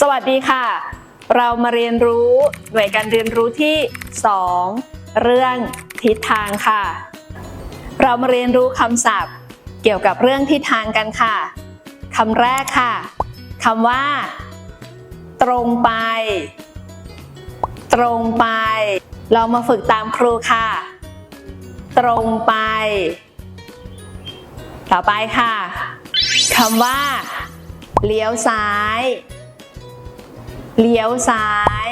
สวัสดีค่ะ เรามาเรียนรู้หน่วยการเรียนรู้ที่ 2 เรื่องทิศทางค่ะ เรามาเรียนรู้คำศัพท์ เกี่ยวกับเรื่องทิศทางกันค่ะคำแรกค่ะคำว่า ตรงไป ตรงไป เรามาฝึกตามครูค่ะ ตรงไป ต่อไปค่ะคำว่า เลี้ยวซ้าย เลี้ยวซ้าย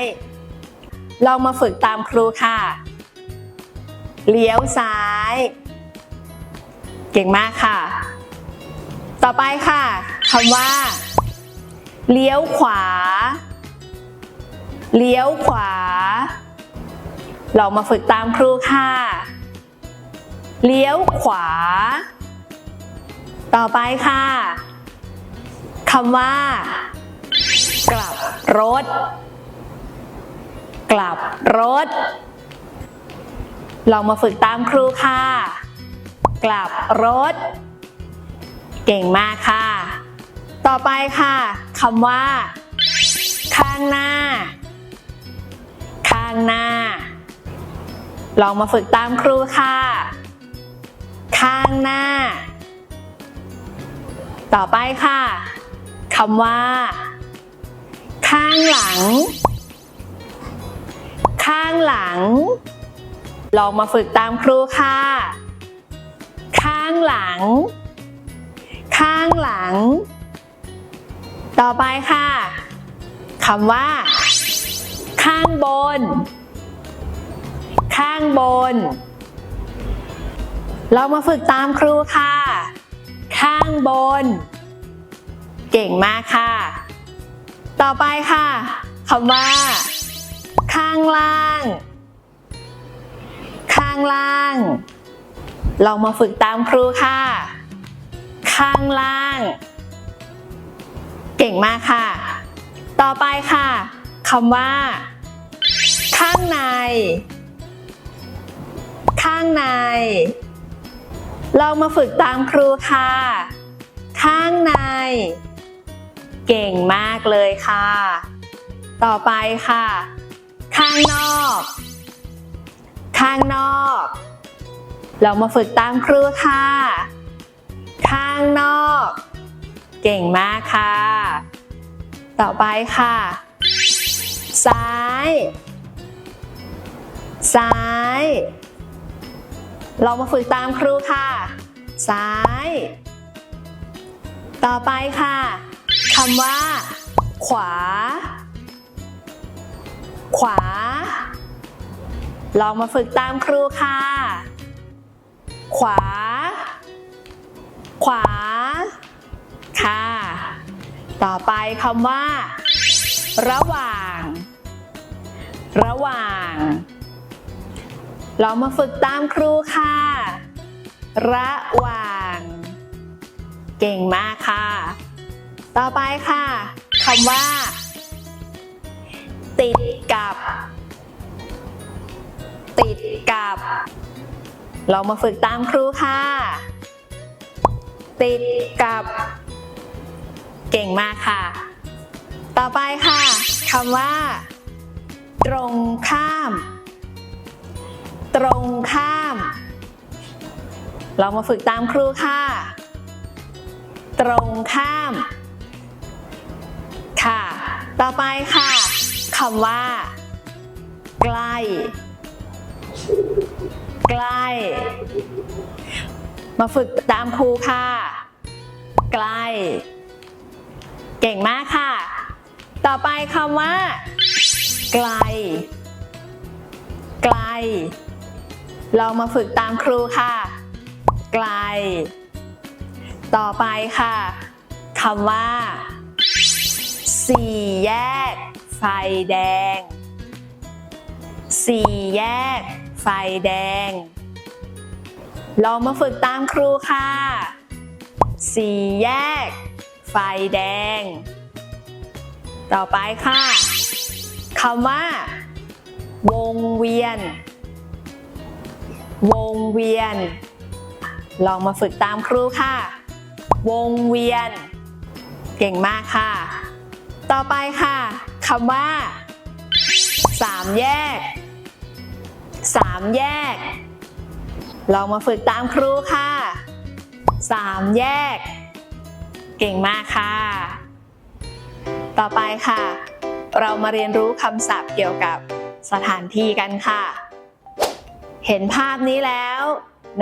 ลองมาฝึกตามครูค่ะ เลี้ยวซ้าย เก่งมากค่ะ ต่อไปค่ะคำว่า เลี้ยวขวา เลี้ยวขวาลองมาฝึกตามครูค่ะ เลี้ยวขวา ต่อไปค่ะคำว่า กลับรถ กลับรถ ลองมาฝึกตามครูค่ะ กลับรถ เก่งมากค่ะ ต่อไปค่ะคำว่า ข้างหน้า ข้างหน้า ลองมาฝึกตามครูค่ะ ข้างหน้า ต่อไปค่ะคำว่า ข้างหลัง ข้างหลัง ลองมาฝึกตามครูค่ะ ข้างหลัง ข้างหลัง ต่อไปค่ะคำว่า ข้างบน ข้างบน เรามาฝึกตามครูค่ะ ข้างบน เก่งมากค่ะ ต่อไปค่ะคำว่า ข้างล่าง ข้างล่างลองมาฝึกตามครูค่ะ ข้างล่าง เก่งมากค่ะ ต่อไปค่ะคำว่า ข้างใน ข้างใน ลองมาฝึกตามครูค่ะ ข้างใน เก่งมากเลยค่ะ ต่อไปค่ะ ข้างนอก ข้างนอก เรามาฝึกตามครูค่ะ ข้างนอก เก่งมากค่ะ ต่อไปค่ะ ซ้าย ซ้าย เรามาฝึกตามครูค่ะ ซ้าย ต่อไปค่ะคำว่า ขวา ขวา ลองมาฝึกตามครูค่ะ ขวา ขวา ค่ะ ต่อไปคำว่า ระหว่าง ระหว่าง เรามาฝึกตามครูค่ะ ระหว่าง เก่งมากค่ะ ต่อไปค่ะคำว่า ติดกับ ติดกับ เรามาฝึกตามครูค่ะ ติดกับ เก่งมากค่ะ ต่อไปค่ะคำว่า ตรงข้าม ตรงข้าม เรามาฝึกตามครูค่ะ ตรงข้าม ค่ะ ต่อไปค่ะคำว่า ใกล้ ใกล้ มาฝึกตามครูค่ะ ใกล้ เก่งมากค่ะ ต่อไปคำว่า ไกลไกล เรามาฝึกตามครูค่ะ ไกล ต่อไปค่ะคำว่า สี่แยก ไฟแดง สี่แยก ไฟแดง เรามาฝึกตามครูค่ะ สี่แยก ไฟแดง ต่อไปค่ะคำว่า วงเวียน วงเวียน ลองมาฝึกตามครูค่ะ วงเวียน เก่งมากค่ะ ต่อไปค่ะคำว่าสามแยกสามแยก ลองมาฝึกตามครูค่ะสามแยก เก่งมากค่ะ ต่อไปค่ะ เรามาเรียนรู้คำศัพท์เกี่ยวกับสถานที่กันค่ะ เห็นภาพนี้แล้ว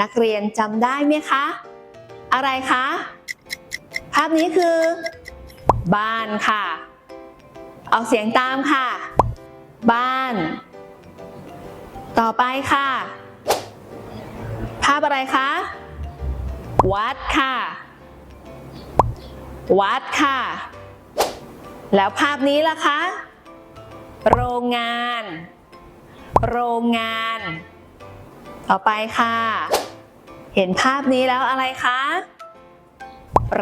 นักเรียนจำได้ไหมคะ อะไรคะ ภาพนี้คือ บ้านค่ะ ออกเสียงตามค่ะ บ้าน ต่อไปค่ะ ภาพอะไรคะ วัดค่ะ วัดค่ะ แล้วภาพนี้ล่ะคะ โรงงาน โรงงาน ต่อไปค่ะ เห็นภาพนี้แล้วอะไรคะ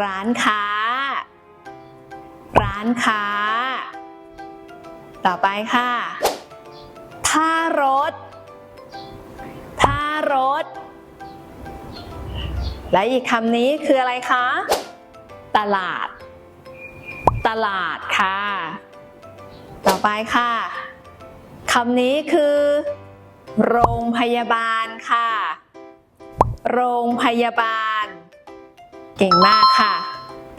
ร้านค้า ร้านค้า ต่อไปค่ะ ท่ารถ ท่ารถ และอีกคำนี้คืออะไรคะ ตลาด ตลาดค่ะ ต่อไปค่ะคำนี้คือ โรงพยาบาล โรงพยาบาล เก่งมากค่ะ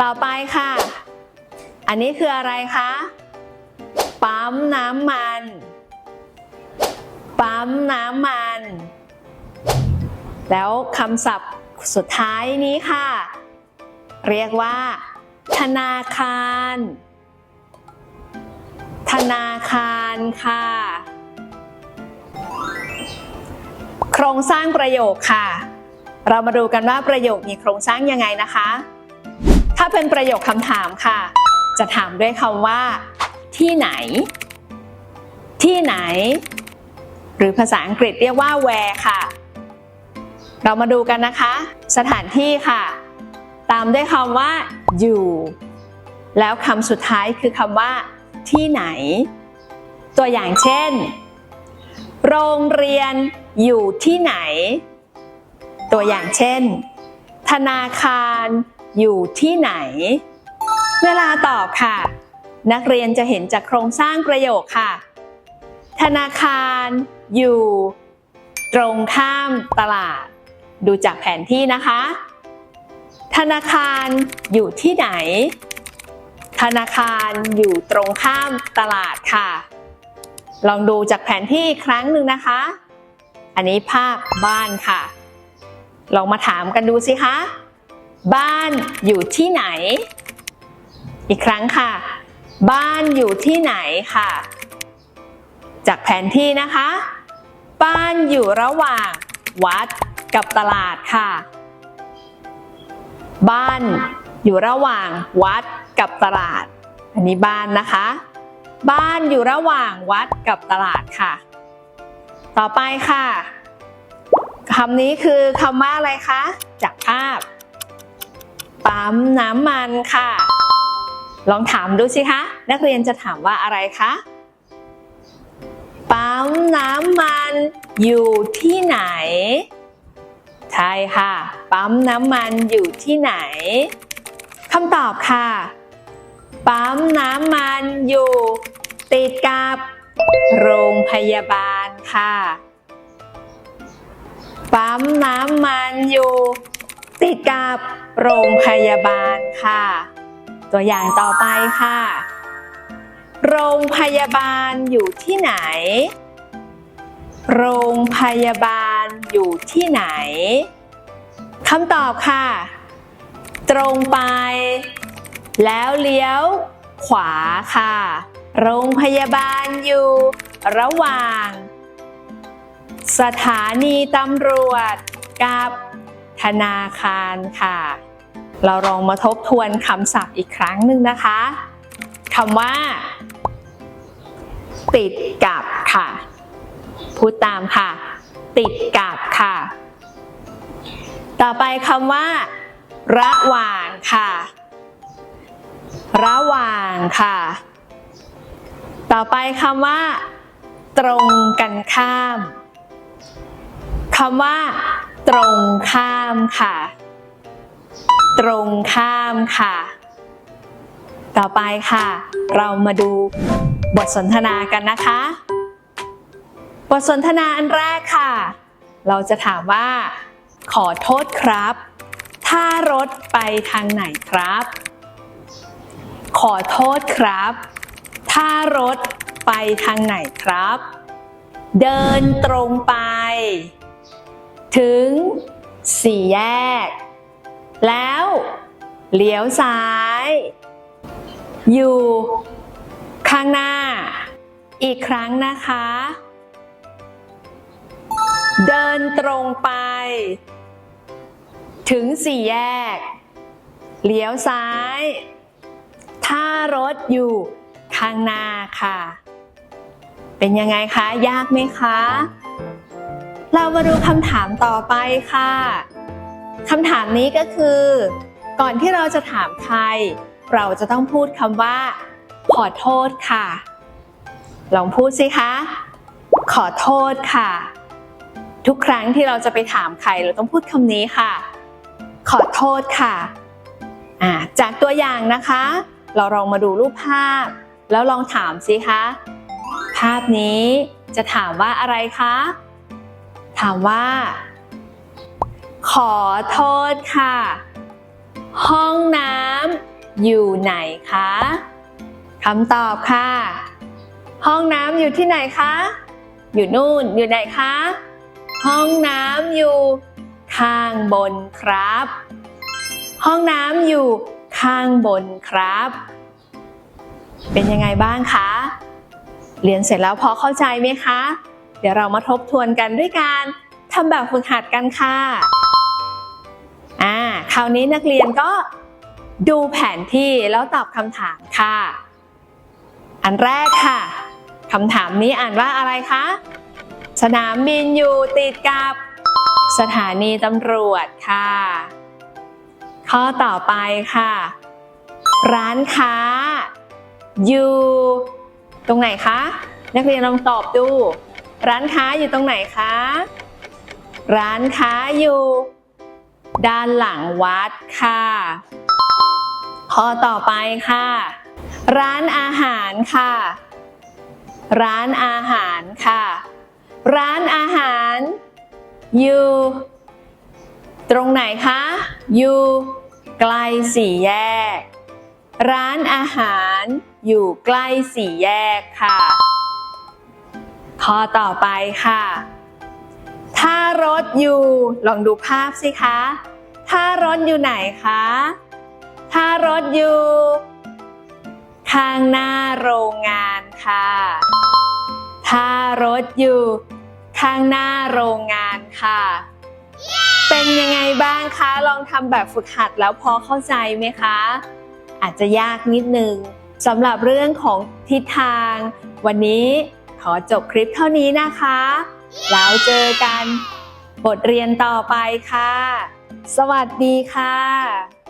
ต่อไปค่ะ อันนี้คืออะไรคะ ปั๊มน้ำมัน ปั๊มน้ำมัน แล้วคำศัพท์สุดท้ายนี้ค่ะ เรียกว่า ธนาคาร ธนาคารค่ะ โครงสร้างประโยคค่ะ เรามาดูกันว่าประโยคมีโครงสร้างยังไงนะคะ ถ้าเป็นประโยคคำถามค่ะ จะถามด้วยคำว่า ที่ไหน ที่ไหน หรือภาษาอังกฤษเรียกว่า where ค่ะ เรามาดูกันนะคะ สถานที่ค่ะ ตามด้วยคำว่า อยู่ แล้วคำสุดท้ายคือคำว่า ที่ไหน ตัวอย่างเช่น โรงเรียนอยู่ที่ไหน ตัวอย่างเช่น ธนาคารอยู่ที่ไหน เวลาตอบค่ะ นักเรียนจะเห็นจากโครงสร้างประโยคค่ะ ธนาคารอยู่ ตรงข้ามตลาด ดูจากแผนที่นะคะ ธนาคารอยู่ที่ไหน ธนาคารอยู่ตรงข้ามตลาดค่ะ ลองดูจากแผนที่อีกครั้งหนึ่งนะคะ อันนี้ภาพบ้านค่ะ ลองมาถามกันดูสิคะ บ้านอยู่ที่ไหน อีกครั้งค่ะ บ้านอยู่ที่ไหนค่ะ จากแผนที่นะคะ บ้านอยู่ระหว่าง วัดกับตลาดค่ะ บ้านอยู่ระหว่างวัดกับตลาด อันนี้บ้านนะคะ บ้านอยู่ระหว่างวัดกับตลาดค่ะ ต่อไปค่ะ คำนี้คือคำว่าอะไรคะจากภาพ ปั๊มน้ำมันค่ะ ลองถามดูสิคะ นักเรียนจะถามว่าอะไรคะ ปั๊มน้ำมันอยู่ที่ไหน ใช่ค่ะ ปั๊มน้ำมันอยู่ที่ไหนคำตอบค่ะ ปั๊มน้ำมันอยู่ ติดกับ โรงพยาบาลค่ะ ปั๊มน้ำมันอยู่ติดกับโรงพยาบาลค่ะ ตัวอย่างต่อไปค่ะ โรงพยาบาลอยู่ที่ไหน โรงพยาบาลอยู่ที่ไหนคำตอบค่ะ ตรงไป แล้วเลี้ยวขวาค่ะ โรงพยาบาลอยู่ระหว่าง สถานีตำรวจกับธนาคารค่ะ เราลองมาทบทวนคำศัพท์อีกครั้งหนึ่งนะคะคำว่า ติดกับค่ะ พูดตามค่ะ ติดกับค่ะ ต่อไปคำว่า ระหว่างค่ะ ระหว่างค่ะ ต่อไปคำว่า ตรงกันข้ามำว่า ตรงข้ามค่ะ ตรงข้ามค่ะ ต่อไปค่ะ เรามาดูบทสนทนากันนะคะ บทสนทนาอันแรกค่ะ เราจะถามว่า ขอโทษครับ ถ้ารถไปทางไหนครับ ขอโทษครับ ถ้ารถไปทางไหนครับ เดินตรงไป ถึงสี่แยก แล้วเลี้ยวซ้าย อยู่ ข้างหน้า อีกครั้งนะคะ เดินตรงไป ถึงสี่แยก เลี้ยวซ้าย ถ้ารถอยู่ข้างหน้าค่ะ เป็นยังไงคะ ยากไหมคะ เรามาดูคำถามต่อไปค่ะคำถามนี้ก็คือ ก่อนที่เราจะถามใคร เราจะต้องพูดคำว่า ขอโทษค่ะ ลองพูดสิคะ ขอโทษค่ะ ทุกครั้งที่เราจะไปถามใคร เราต้องพูดคำนี้ค่ะ ขอโทษค่ะจากตัวอย่างนะคะ เราลองมาดูรูปภาพ แล้วลองถามสิคะ ภาพนี้จะถามว่าอะไรคะ ถามว่า ขอโทษค่ะ ห้องน้ำอยู่ไหนคะคำตอบค่ะ ห้องน้ำอยู่ที่ไหนคะ อยู่นู่น อยู่ไหนคะ ห้องน้ำอยู่ ข้างบนครับ ห้องน้ำอยู่ข้างบนครับ เป็นยังไงบ้างคะ เรียนเสร็จแล้วพอเข้าใจไหมคะ เดี๋ยวเรามาทบทวนกันด้วยการทำแบบฝึกหัดกันค่ะ อ่า คราวนี้นักเรียนก็ดูแผนที่แล้วตอบคำถามค่ะ อันแรกค่ะคำถามนี้อ่านว่าอะไรคะ สนามบินอยู่ติดกับสถานีตำรวจค่ะ ข้อต่อไปค่ะ ร้านค้า อยู่ ตรงไหนคะ นักเรียนลองตอบดู ร้านค้าอยู่ตรงไหนคะ ร้านค้าอยู่ ด้านหลังวัดค่ะ ข้อต่อไปค่ะ ร้านอาหารค่ะ ร้านอาหารค่ะ ร้านอาหาร อยู่ ตรงไหนคะ อยู่ใกล้สี่แยก ร้านอาหารอยู่ใกล้สี่แยกค่ะ ข้อต่อไปค่ะ ถ้ารถอยู่ ลองดูภาพสิคะ ถ้ารถอยู่ไหนคะ ถ้ารถอยู่ ข้างหน้าโรงงานค่ะ ถ้ารถอยู่ ข้างหน้าโรงงานค่ะเป็นยังไงบ้างคะ ลองทำแบบฝึกหัดแล้วพอเข้าใจไหมคะ อาจจะยากนิดนึงสำหรับเรื่องของทิศทาง วันนี้ ขอจบคลิปเท่านี้นะคะ แล้วเจอกันบทเรียนต่อไปค่ะ สวัสดีค่ะ